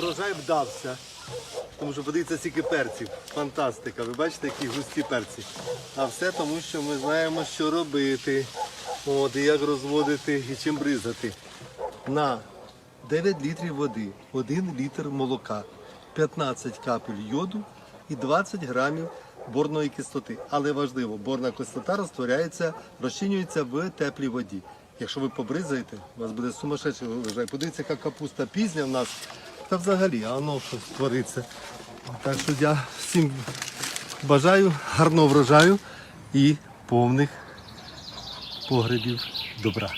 врожай вдався. Тому що подивіться скільки перців. Фантастика. Ви бачите, які густі перці. А все тому, що ми знаємо, що робити. От, і як розводити і чим бризати. На 9 літрів води, 1 літр молока, 15 капель йоду і 20 грамів борної кислоти. Але важливо, борна кислота розтворяється, розчинюється в теплій воді. Якщо ви побризаєте, у вас буде сумасшедший врожай. Подивіться, яка капуста пізня в нас. Та взагалі, а воно щось твориться. Так що я всім бажаю гарного врожаю і повних погребів добра.